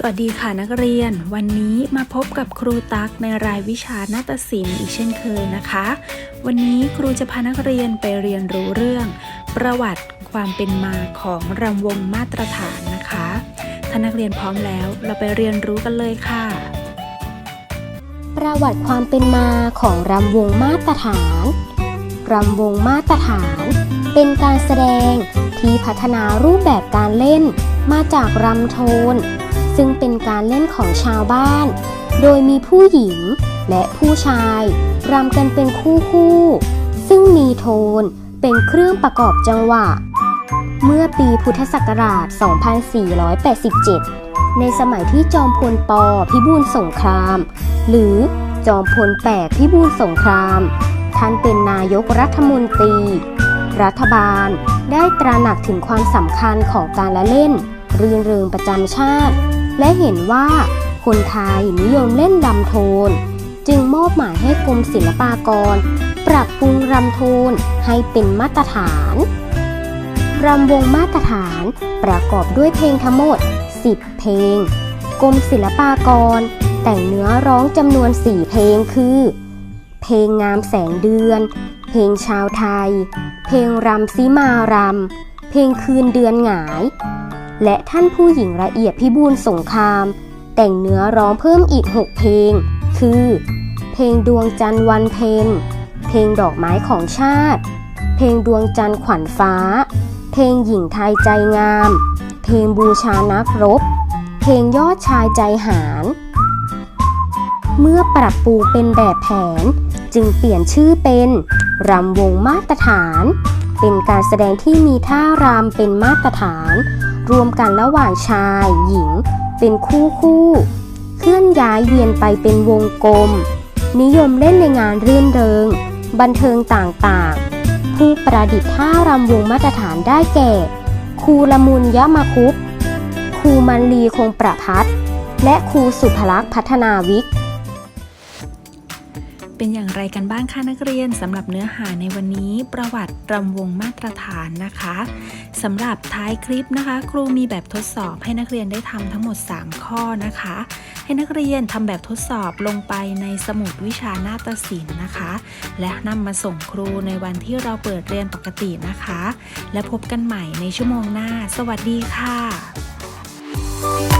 สวัสดีค่ะนักเรียน วันนี้มาพบกับครูตักในรายวิชานาฏศิลป์อีกเช่นเคยนะคะ วันนี้ครูจะพานักเรียนไปเรียนรู้เรื่อง ประวัติความเป็นมาของรำวงมาตรฐานนะคะ ถ้านักเรียนพร้อมแล้ว เราไปเรียนรู้กันเลยค่ะ ประวัติความเป็นมาของรำวงมาตรฐานรำวงมาตรฐาน เป็นการแสดงที่พัฒนารูปแบบการเล่นมาจากรำโทน ซึ่งเป็นการเล่นของชาวบ้าน โดยมีผู้หญิงและผู้ชายรำกันเป็นคู่คู่ ซึ่งมีโทนเป็นเครื่องประกอบจังหวะ เมื่อปีพุทธศักราช 2487 ในสมัยที่จอมพลปพิบูลสงคราม หรือจอมพลแปดพิบูลสงคราม ท่านเป็นนายกรัฐมนตรี รัฐบาลได้ตระหนักถึงความสำคัญของการละเล่นเรืองเริงประจำชาติ และเห็นว่าคนไทยนิยมเล่นรำโทน จึงมอบหมายให้กรมศิลปากร ปรับปรุงรำโทนให้เป็นมาตรฐานรำวงมาตรฐานประกอบด้วยเพลงทั้งหมด 10 เพลง กรมศิลปากร แต่งเนื้อร้องจำนวน 4 เพลงคือ เพลงงามแสงเดือน เพลงชาวไทย เพลงรำซิมารำเพลงคืนเดือนหงาย และท่านผู้หญิงละเอียดพิบูลสงคราม แต่งเนื้อร้องเพิ่มอีก 6 เพลง คือ เพลงดวงจันทร์วันเพ็ญเพลงดอกไม้ของชาติ เพลงดวงจันทร์ขวัญฟ้า เพลงหญิงไทยใจงาม เพลงบูชานักรบ เพลงยอดชายใจหาร เมื่อปรับปรุงเป็นแบบแผนจึงเปลี่ยนชื่อเป็นรำวงมาตรฐาน เป็นการแสดงที่มีท่ารำเป็นมาตรฐาน รวมกันระหว่างชาย หญิง เป็นคู่คู่ เคลื่อนย้ายเวียนไปเป็นวงกลม นิยมเล่นในงานรื่นเริง บันเทิงต่างๆ ผู้ประดิษฐ์ท่ารำวงมาตรฐานได้แก่ ครูละมุนยะมาคุปครูมันลีคงประพัฒและครูสุภลักษ์พัฒนาวิก เป็นอย่างไรกันบ้างคะนักเรียนสำหรับเนื้อหาในวันนี้ ประวัติรำวงมาตรฐานนะคะสำหรับท้ายคลิปนะคะ ครูมีแบบทดสอบให้นักเรียนได้ทำทั้งหมด 3 ข้อนะคะ ให้นักเรียนทำแบบทดสอบลงไปในสมุดวิชานาฏศิลป์นะคะ และนำมาส่งครูในวันที่เราเปิดเรียนปกตินะคะ และพบกันใหม่ในชั่วโมงหน้า สวัสดีค่ะ